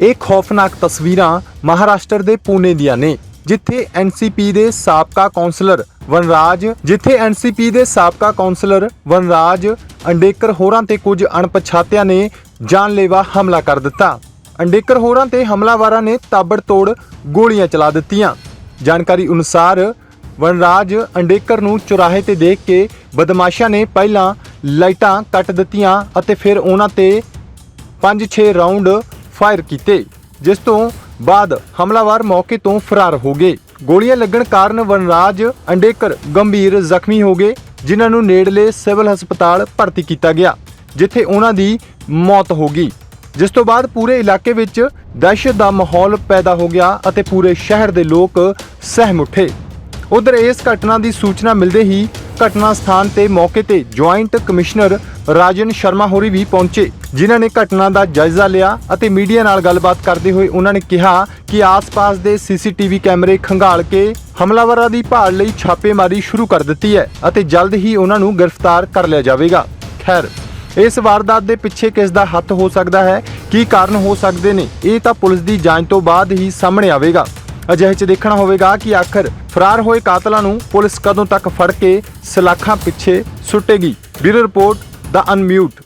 ਇਹ ਖੌਫਨਾਕ ਤਸਵੀਰਾਂ ਮਹਾਰਾਸ਼ਟਰ ਦੇ ਪੂਨੇ ਦੀਆਂ ਨੇ, ਜਿੱਥੇ ਐਨਸੀਪੀ ਦੇ ਸਾਬਕਾ ਕੌਂਸਲਰ ਵਨਰਾਜ, ਜਿੱਥੇ ਐਨਸੀਪੀ ਦੇ ਸਾਬਕਾ ਕੌਂਸਲਰ ਵਨਰਾਜ ਅੰਡੇਕਰ ਹੋਰਾਂ ਤੇ ਕੁਝ ਅਣਪਛਾਤਿਆਂ ਨੇ ਜਾਨਲੇਵਾ ਹਮਲਾ ਕਰ ਦਿੱਤਾ। ਅੰਡੇਕਰ ਹੋਰਾਂ ਤੇ ਹਮਲਾਵਰਾਂ ਨੇ ਤਾਬੜਤੋੜ ਗੋਲੀਆਂ ਚਲਾ ਦਿੱਤੀਆਂ। ਜਾਣਕਾਰੀ ਅਨੁਸਾਰ ਵਨਰਾਜ ਅੰਡੇਕਰ ਨੂੰ ਚੁਰਾਹੇ ਤੇ ਦੇਖ ਕੇ ਬਦਮਾਸ਼ਾਂ ਨੇ ਪਹਿਲਾਂ ਲਾਈਟਾਂ ਕੱਟ ਦਿੱਤੀਆਂ ਅਤੇ ਫਿਰ ਉਹਨਾਂ ਤੇ 5-6 ਰਾਉਂਡ ਫਾਇਰ ਕੀਤੇ, ਜਿਸ ਤੋਂ ਬਾਅਦ ਹਮਲਾਵਰ ਮੌਕੇ ਤੋਂ ਫਰਾਰ ਹੋ ਗਏ। ਗੋਲੀਆਂ ਲੱਗਣ ਕਾਰਨ ਵਨਰਾਜ ਅੰਡੇਕਰ ਗੰਭੀਰ ਜ਼ਖਮੀ ਹੋ ਗਏ, ਜਿਨ੍ਹਾਂ ਨੂੰ ਨੇੜਲੇ ਸਿਵਲ ਹਸਪਤਾਲ ਭਰਤੀ ਕੀਤਾ ਗਿਆ, ਜਿੱਥੇ ਉਹਨਾਂ ਦੀ ਮੌਤ ਹੋ ਗਈ। ਜਿਸ ਤੋਂ ਬਾਅਦ ਪੂਰੇ ਇਲਾਕੇ ਵਿੱਚ ਦਹਿਸ਼ਤ ਦਾ ਮਾਹੌਲ ਪੈਦਾ ਹੋ ਗਿਆ ਅਤੇ ਪੂਰੇ ਸ਼ਹਿਰ ਦੇ ਲੋਕ ਸਹਿਮ ਉੱਠੇ। ਉਧਰ ਇਸ ਘਟਨਾ ਦੀ ਸੂਚਨਾ ਮਿਲਦੇ ਹੀ ਘਟਨਾ ਸਥਾਨ ਤੇ ਮੌਕੇ ਤੇ ਜੁਆਇੰਟ ਕਮਿਸ਼ਨਰ ਰਾਜਨ ਸ਼ਰਮਾ ਹੋਰੀ ਵੀ ਪਹੁੰਚੇ, ਜਿਨ੍ਹਾਂ ਨੇ ਘਟਨਾ ਦਾ ਜਾਇਜ਼ਾ ਲਿਆ ਅਤੇ ਮੀਡੀਆ ਨਾਲ ਗੱਲਬਾਤ ਕਰਦੇ ਹੋਏ ਉਹਨਾਂ ਨੇ ਕਿਹਾ ਕਿ ਆਸ-ਪਾਸ ਦੇ ਸੀਸੀਟੀਵੀ ਕੈਮਰੇ ਖੰਗਾਲ ਕੇ ਹਮਲਾਵਰਾਂ ਦੀ ਭਾਲ ਲਈ ਛਾਪੇਮਾਰੀ ਸ਼ੁਰੂ ਕਰ ਦਿੱਤੀ ਹੈ ਅਤੇ ਜਲਦ ਹੀ ਉਹਨਾਂ ਨੂੰ ਗ੍ਰਿਫਤਾਰ ਕਰ ਲਿਆ ਜਾਵੇਗਾ। ਖੈਰ, ਇਸ ਵਾਰਦਾਤ ਦੇ ਪਿੱਛੇ ਕਿਸ ਦਾ ਹੱਥ ਹੋ ਸਕਦਾ ਹੈ, ਕੀ ਕਾਰਨ ਹੋ ਸਕਦੇ ਨੇ, ਇਹ ਤਾਂ ਪੁਲਿਸ ਦੀ ਜਾਂਚ ਤੋਂ ਬਾਅਦ ਹੀ ਸਾਹਮਣੇ ਆਵੇਗਾ। ਅਜਿਹੇ ਚ ਦੇਖਣਾ ਹੋਵੇਗਾ ਕਿ ਆਖਰ ਫਰਾਰ ਹੋਏ ਕਾਤਲਾਂ ਨੂੰ ਪੁਲਿਸ ਕਦੋਂ ਤੱਕ ਫੜ ਕੇ ਸਲਾਖਾਂ ਪਿੱਛੇ ਸੁੱਟੇਗੀ। ਬਿਊਰੋ ਰਿਪੋਰਟ ਦਾ ਅਨਮਿਊਟ।